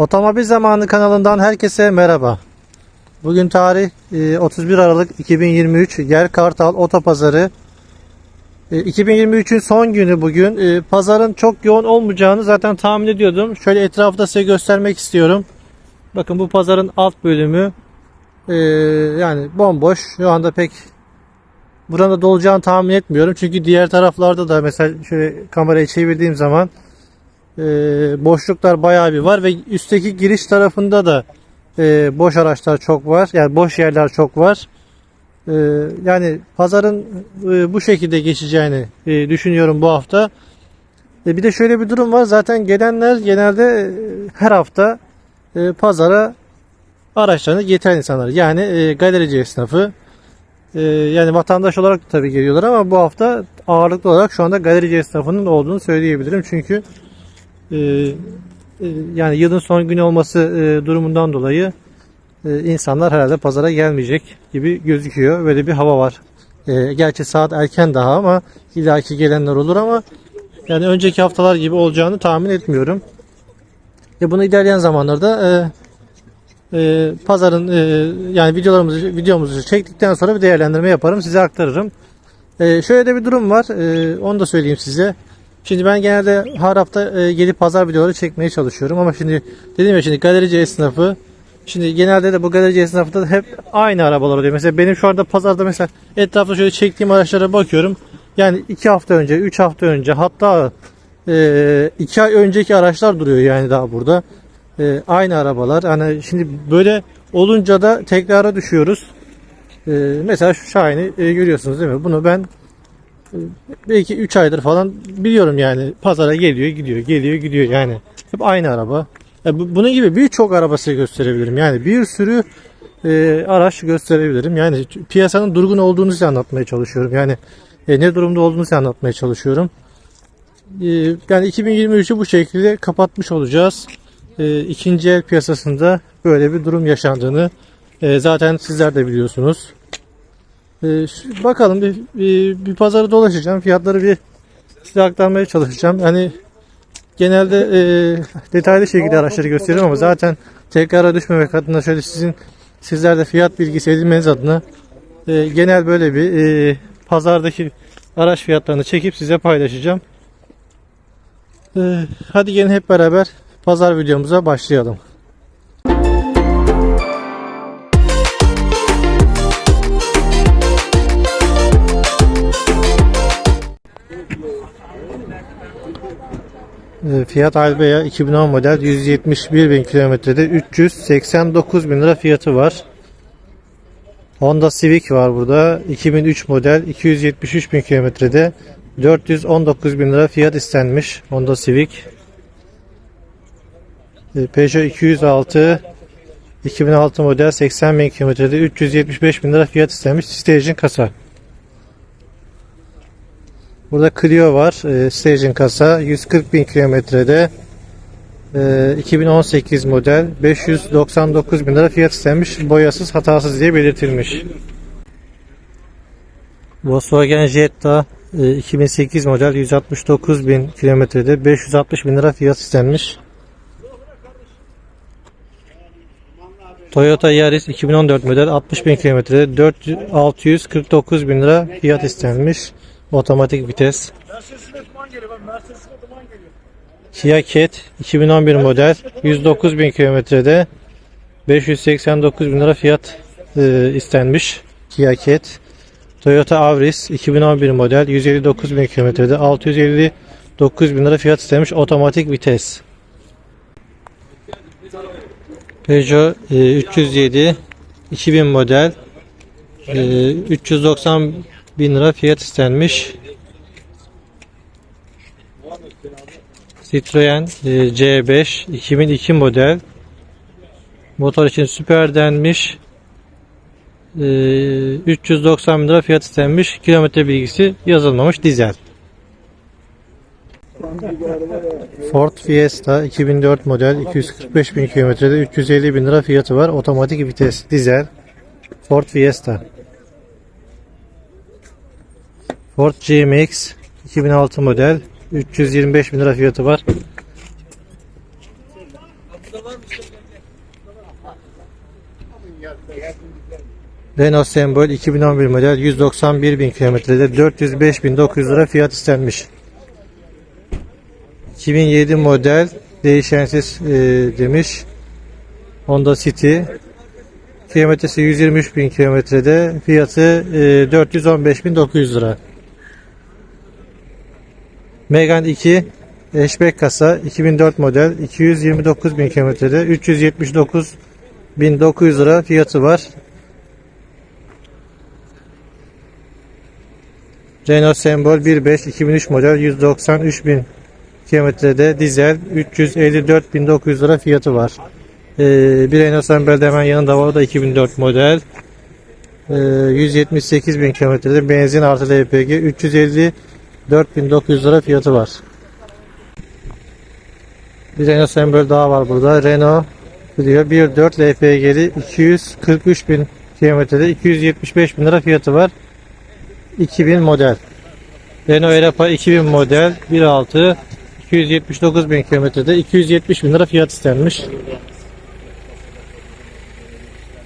Otomobil Zamanı kanalından herkese merhaba. Bugün tarih e, 31 Aralık 2023 Yer Kartal Otopazarı. E, 2023'ün son günü bugün. E, Pazarın çok yoğun olmayacağını zaten tahmin ediyordum. Şöyle etrafta size göstermek istiyorum. Bakın bu pazarın alt bölümü e, yani bomboş. Şu anda pek burada dolacağını tahmin etmiyorum. Çünkü diğer taraflarda da mesela şöyle kamerayı çevirdiğim zaman e, boşluklar bayağı bir var ve üstteki giriş tarafında da e, boş araçlar çok var. Yani boş yerler çok var. E, yani pazarın e, bu şekilde geçeceğini e, düşünüyorum bu hafta. E, bir de şöyle bir durum var. Zaten gelenler genelde e, her hafta e, pazara araçlarını getiren insanlar. Yani e, galerici esnafı. E, yani vatandaş olarak tabii geliyorlar ama bu hafta ağırlıklı olarak şu anda galerici esnafının olduğunu söyleyebilirim. Çünkü yani yılın son günü olması e, durumundan dolayı e, insanlar herhalde pazara gelmeyecek gibi gözüküyor. Böyle bir hava var. E, gerçi saat erken daha ama illaki gelenler olur ama yani önceki haftalar gibi olacağını tahmin etmiyorum. E, bunu ilerleyen zamanlarda e, e, pazarın e, yani videolarımızı videomuzu çektikten sonra bir değerlendirme yaparım size aktarırım. E, şöyle de bir durum var. E, onu da söyleyeyim size. Şimdi ben genelde her hafta e, gelip pazar videoları çekmeye çalışıyorum ama şimdi dedim ya şimdi galerici esnafı şimdi genelde de bu galerici esnafında da hep aynı arabalar oluyor. Mesela benim şu anda pazarda mesela etrafta şöyle çektiğim araçlara bakıyorum. Yani iki hafta önce, üç hafta önce hatta e, iki ay önceki araçlar duruyor yani daha burada. E, aynı arabalar. Hani şimdi böyle olunca da tekrara düşüyoruz. E, mesela şu Şahin'i e, görüyorsunuz değil mi? Bunu ben belki 3 aydır falan biliyorum yani. Pazara geliyor, gidiyor, geliyor, gidiyor yani. Hep aynı araba. Ya bu- bunun gibi birçok araba size gösterebilirim. Yani bir sürü e, araç gösterebilirim. Yani piyasanın durgun olduğunu size anlatmaya çalışıyorum. Yani e, ne durumda olduğunu size anlatmaya çalışıyorum. E, yani 2023'ü bu şekilde kapatmış olacağız. E, ikinci el piyasasında böyle bir durum yaşandığını e, zaten sizler de biliyorsunuz. E, şu- bakalım bir, bir, bir pazarı dolaşacağım. Fiyatları bir size aktarmaya çalışacağım. Hani genelde e, detaylı şekilde araçları gösteriyorum ama zaten tekrara düşmemek adına şöyle sizin sizler de fiyat bilgisi edinmeniz adına e, genel böyle bir e, pazardaki araç fiyatlarını çekip size paylaşacağım. E, hadi gelin hep beraber pazar videomuza başlayalım. Fiat Albea 2010 model 171 bin kilometrede 389 bin lira fiyatı var. Honda Civic var burada 2003 model 273 bin kilometrede 419 bin lira fiyat istenmiş Honda Civic. E, Peugeot 206 2006 model 80 bin kilometrede 375 bin lira fiyat istenmiş Station kasa. Burada Clio var. E, Station kasa 140 bin kilometrede e, 2018 model 599 bin lira fiyat istenmiş. Boyasız hatasız diye belirtilmiş. Volkswagen Jetta e, 2008 model 169 bin kilometrede 560 bin lira fiyat istenmiş. Toyota Yaris 2014 model 60 bin kilometrede 400 649 bin lira fiyat istenmiş. Otomatik vites. Kia Cat 2011 model 109 bin kilometrede 589 bin lira fiyat e, istenmiş. Kia Cat. Toyota Avris 2011 model 159 bin kilometrede 659 bin lira fiyat istenmiş. Otomatik vites. Peugeot e, 307 2000 model e, 390 bin lira fiyat istenmiş. Citroen e, C5 2002 model motor için süper denmiş. E, 390 bin lira fiyat istenmiş. Kilometre bilgisi yazılmamış dizel. Ford Fiesta 2004 model 245 bin kilometrede 350 bin lira fiyatı var. Otomatik vites dizel. Ford Fiesta. Ford GMX 2006 model 325 bin lira fiyatı var. Renault Sembol 2011 model 191 bin kilometrede 405.900 lira fiyat istenmiş. 2007 model değişensiz e, demiş. Honda City kilometresi 123 bin kilometrede fiyatı e, 415.900 lira. Megane 2 hatchback kasa 2004 model 229 bin kilometrede 379.900 lira fiyatı var. Renault Sembol 1.5 2003 model 193 bin kilometrede dizel 354.900 lira fiyatı var. Ee, bir Renault Sembol'de hemen yanında var o da 2004 model. Ee, 178 bin kilometrede benzin artı LPG 354.900 lira fiyatı var. Bir Renault Sembol daha var burada. Renault diyor 1.4 LPG'li 243 bin kilometrede 275 bin lira fiyatı var. 2000 model. Renault Europa 2000 model 1.6 279 bin kilometrede 270 bin lira fiyat istenmiş.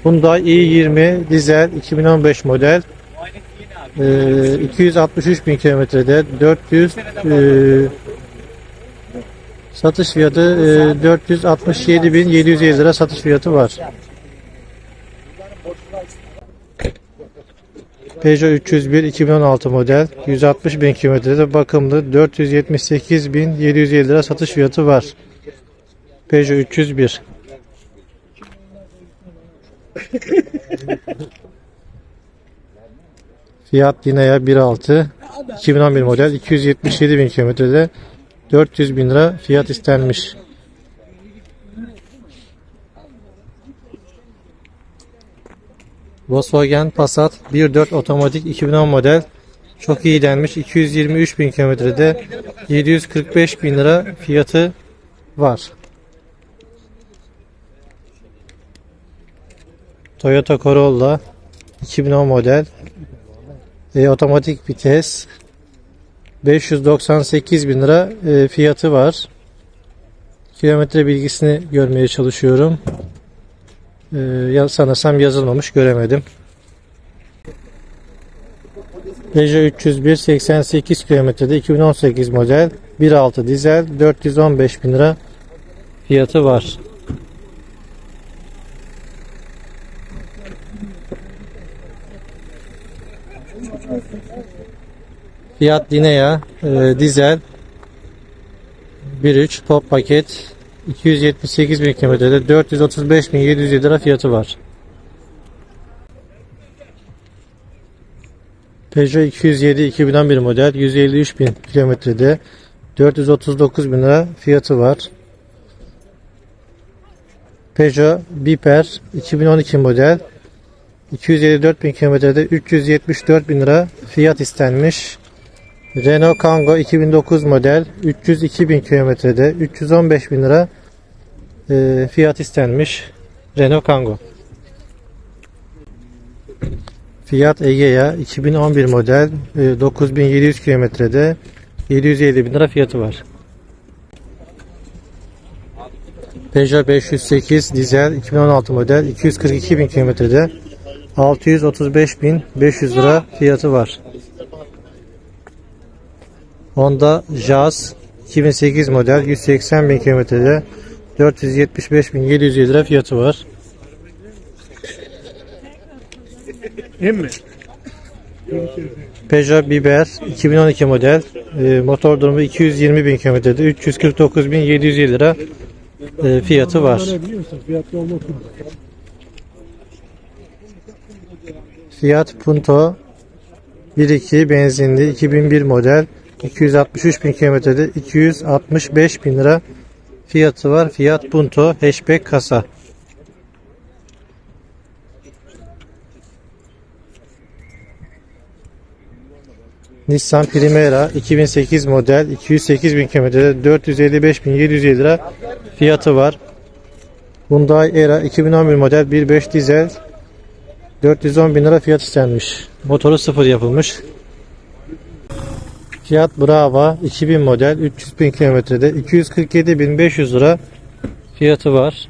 Hyundai i20 dizel 2015 model ee, 263 bin kilometrede 400 e, satış fiyatı e, 467 bin 750 lira satış fiyatı var. Peugeot 301 2016 model 160 bin kilometrede bakımlı 478 bin 750 lira satış fiyatı var. Peugeot 301 Fiat Linea 1.6 2011 model 277 bin kilometrede 400 bin lira fiyat istenmiş. Volkswagen Passat 1.4 otomatik 2010 model çok iyi denmiş 223 bin kilometrede 745 bin lira fiyatı var. Toyota Corolla 2010 model e, otomatik vites 598 bin lira e, fiyatı var. Kilometre bilgisini görmeye çalışıyorum. Ya sanırsam yazılmamış göremedim. Peugeot 301 88 kilometrede 2018 model 1.6 dizel 415 bin lira fiyatı var. Fiat Linea e, dizel 1.3 top paket 278 bin kilometrede 435 bin 707 lira fiyatı var. Peugeot 207 2011 model 153 bin kilometrede 439 bin lira fiyatı var. Peugeot Biper 2012 model 254 bin kilometrede 374 bin lira fiyat istenmiş. Renault Kangoo 2009 model 302 bin kilometrede 315 bin lira e, fiyat istenmiş. Renault Kangoo. Fiat Egea 2011 model e, 9700 kilometrede 750 bin lira fiyatı var. Peugeot 508 dizel 2016 model 242 bin kilometrede 635 bin 500 lira fiyatı var. Honda Jazz 2008 model 180 bin kilometrede 475 bin 707 lira fiyatı var. Değil mi? Peugeot Biber 2012 model e, motor durumu 220 bin kilometrede 349 bin 707 lira e, fiyatı var. Biliyorsun fiyatlı olmak için. Fiat Punto 1.2 benzinli 2001 model 263 bin kilometrede 265 bin lira fiyatı var. Fiat Punto hatchback kasa. Nissan Primera 2008 model 208 bin kilometrede 455 bin 707 lira fiyatı var. Hyundai Era 2011 model 1.5 dizel 410 bin lira fiyat istenmiş. Motoru sıfır yapılmış. Fiat Brava 2000 model 300 bin kilometrede 247 bin 500 lira fiyatı var.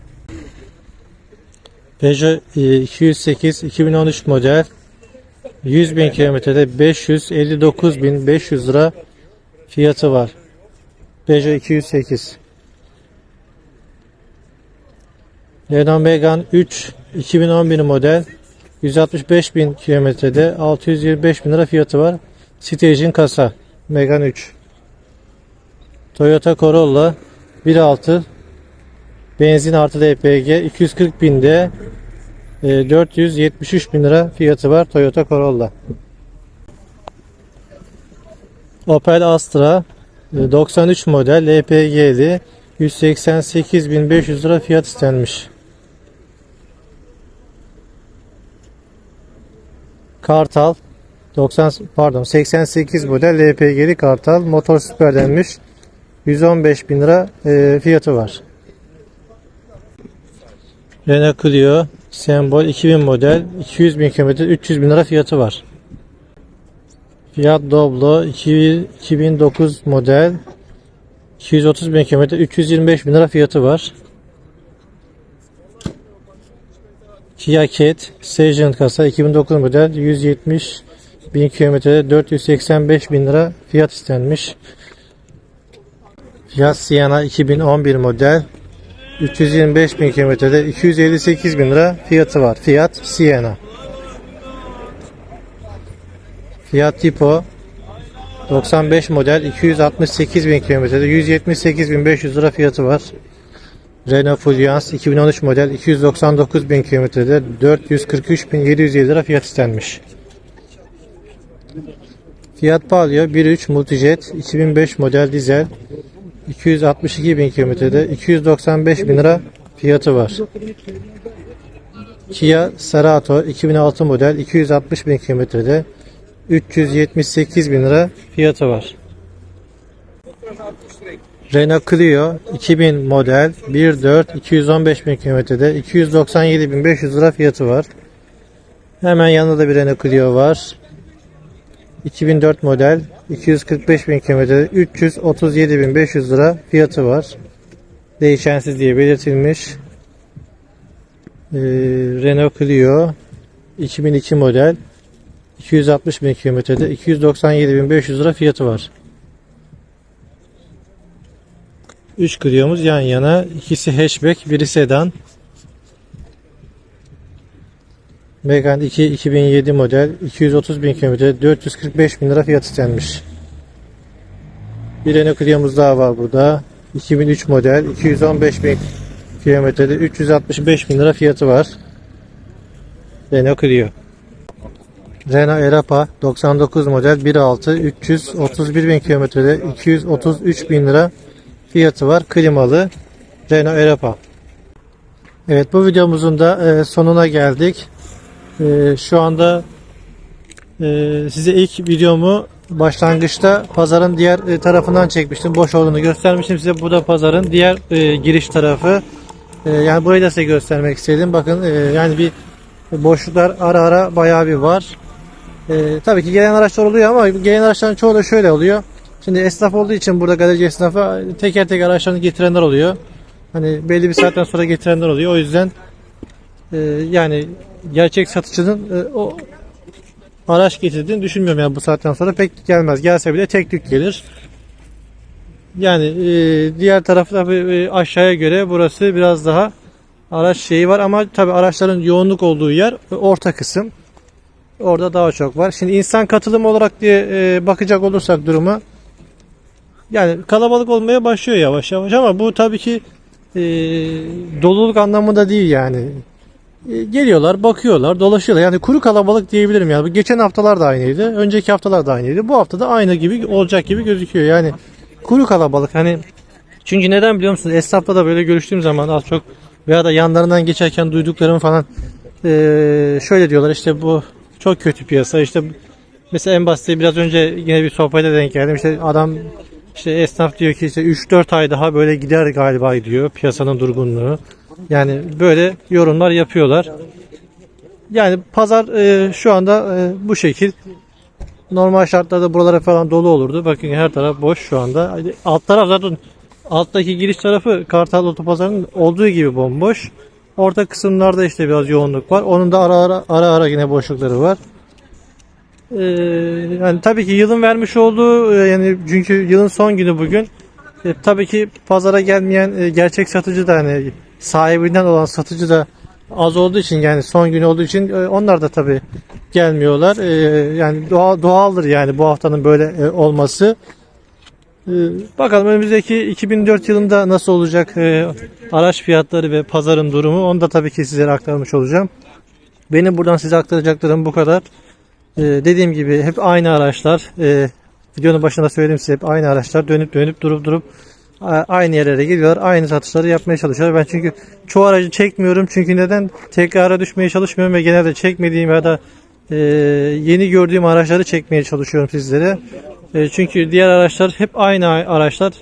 Peugeot e, 208 2013 model 100 bin kilometrede 559.500 lira fiyatı var. Peugeot 208. Renault Megane 3 2011 model 165 bin kilometrede 625 bin lira fiyatı var. Citroen kasa Megane 3. Toyota Corolla 1.6 benzin artı LPG 240 binde e, 473 bin lira fiyatı var Toyota Corolla. Opel Astra e, 93 model LPG'li 188.500 lira fiyat istenmiş. Kartal 90 pardon 88 model LPG'li Kartal motor süper denmiş. 115 bin lira e, fiyatı var. Renault Clio sembol 2000 model 200 bin kilometre 300 bin lira fiyatı var. Fiat Doblo 2000 2009 model 230 bin kilometre 325 bin lira fiyatı var. Kia Ceed Station kasa 2009 model 170 bin kilometrede 485 bin lira fiyat istenmiş. Fiat Siena 2011 model 325 bin kilometrede 258 bin lira fiyatı var. Fiat Siena. Fiat Tipo 95 model 268 bin kilometrede 178 bin 500 lira fiyatı var. Renault Fluence 2013 model 299 bin kilometrede 443 bin 707 lira fiyat istenmiş. Fiat Palio 1.3 Multijet 2005 model dizel 262 bin kilometrede 295 bin lira fiyatı var. Kia Cerato 2006 model 260 bin kilometrede 378 bin lira fiyatı var. Renault Clio 2000 model 1.4 215 bin kilometrede 297 bin 500 lira fiyatı var. Hemen yanında da bir Renault Clio var. 2004 model 245 bin kilometrede 337 bin 500 lira fiyatı var. Değişensiz diye belirtilmiş. Ee, Renault Clio 2002 model 260 bin kilometrede 297 bin 500 lira fiyatı var. 3 Clio'muz yan yana. İkisi hatchback, biri sedan. Megane 2 2007 model 230 bin kilometre 445 bin lira fiyat istenmiş. Bir Renault Clio'muz daha var burada. 2003 model 215 bin kilometrede 365 bin lira fiyatı var. Renault Clio. Renault Erapa 99 model 1.6 331 bin kilometrede 233 bin lira fiyatı var. Klimalı Renault Erapa. Evet bu videomuzun da e, sonuna geldik. E, şu anda e, size ilk videomu başlangıçta pazarın diğer tarafından çekmiştim. Boş olduğunu göstermiştim size. Bu da pazarın diğer giriş tarafı. Yani burayı da size göstermek istedim. Bakın yani bir boşluklar ara ara bayağı bir var. Tabii ki gelen araçlar oluyor ama gelen araçların çoğu da şöyle oluyor. Şimdi esnaf olduğu için burada galerici esnafa teker teker araçlarını getirenler oluyor. Hani belli bir saatten sonra getirenler oluyor. O yüzden e, yani gerçek satıcının e, o araç getirdiğini düşünmüyorum yani bu saatten sonra pek gelmez. Gelse bile tek tük gelir. Yani e, diğer tarafta e, aşağıya göre burası biraz daha araç şeyi var ama tabi araçların yoğunluk olduğu yer orta kısım. Orada daha çok var. Şimdi insan katılım olarak diye e, bakacak olursak duruma yani kalabalık olmaya başlıyor yavaş yavaş ama bu tabii ki e, doluluk anlamında değil yani. E, geliyorlar, bakıyorlar, dolaşıyorlar. Yani kuru kalabalık diyebilirim yani. Geçen haftalar da aynıydı. Önceki haftalar da aynıydı. Bu hafta da aynı gibi olacak gibi gözüküyor. Yani kuru kalabalık hani çünkü neden biliyor musunuz? Esnafla da böyle görüştüğüm zaman az çok veya da yanlarından geçerken duyduklarım falan e, şöyle diyorlar işte bu çok kötü piyasa işte mesela en basit biraz önce yine bir sohbete denk geldim işte adam işte esnaf diyor ki işte 3-4 ay daha böyle gider galiba diyor piyasanın durgunluğu. Yani böyle yorumlar yapıyorlar. Yani pazar e, şu anda e, bu şekil. Normal şartlarda buralara falan dolu olurdu. Bakın her taraf boş şu anda. Alt taraf zaten alttaki giriş tarafı Kartal Otopazarı'nın olduğu gibi bomboş. Orta kısımlarda işte biraz yoğunluk var. Onun da ara ara ara, ara yine boşlukları var. Ee, yani tabii ki yılın vermiş olduğu e, yani çünkü yılın son günü bugün. E, tabii ki pazara gelmeyen e, gerçek satıcı da hani sahibinden olan satıcı da az olduğu için yani son gün olduğu için e, onlar da tabii gelmiyorlar. E, yani doğal, doğaldır yani bu haftanın böyle e, olması. E, bakalım önümüzdeki 2004 yılında nasıl olacak e, araç fiyatları ve pazarın durumu onu da tabii ki sizlere aktarmış olacağım. Benim buradan size aktaracaklarım bu kadar. E, dediğim gibi hep aynı araçlar. E, videonun başında söyledim size hep aynı araçlar dönüp dönüp durup durup aynı yerlere geliyorlar. Aynı satışları yapmaya çalışıyorlar. Ben çünkü çoğu aracı çekmiyorum. Çünkü neden? Tekrara düşmeye çalışmıyorum ve genelde çekmediğim ya da e, yeni gördüğüm araçları çekmeye çalışıyorum sizlere. E, çünkü diğer araçlar hep aynı araçlar.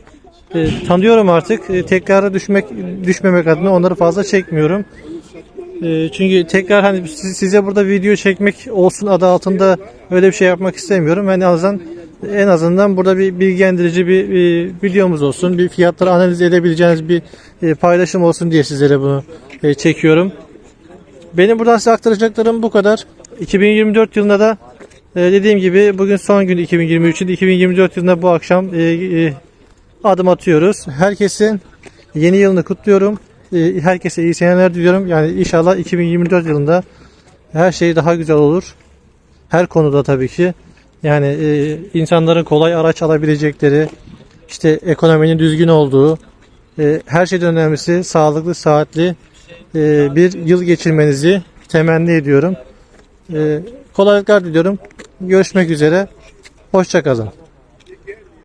E, tanıyorum artık. E, tekrara düşmek düşmemek adına onları fazla çekmiyorum. E, çünkü tekrar hani siz- size burada video çekmek olsun adı altında öyle bir şey yapmak istemiyorum. En azından en azından burada bir bilgilendirici bir, bir videomuz olsun. Bir fiyatları analiz edebileceğiniz bir e, paylaşım olsun diye sizlere bunu e, çekiyorum. Benim buradan size aktaracaklarım bu kadar. 2024 yılında da e, dediğim gibi bugün son gün 2023'ün 2024 yılında bu akşam adım atıyoruz. Herkesin yeni yılını kutluyorum. E, herkese iyi seneler diliyorum. Yani inşallah 2024 yılında her şey daha güzel olur. Her konuda tabii ki. Yani e, insanların kolay araç alabilecekleri, işte ekonominin düzgün olduğu, e, her şeyden önemlisi sağlıklı, saatli e, bir yıl geçirmenizi temenni ediyorum. E, kolaylıklar diliyorum. Görüşmek üzere. Hoşçakalın.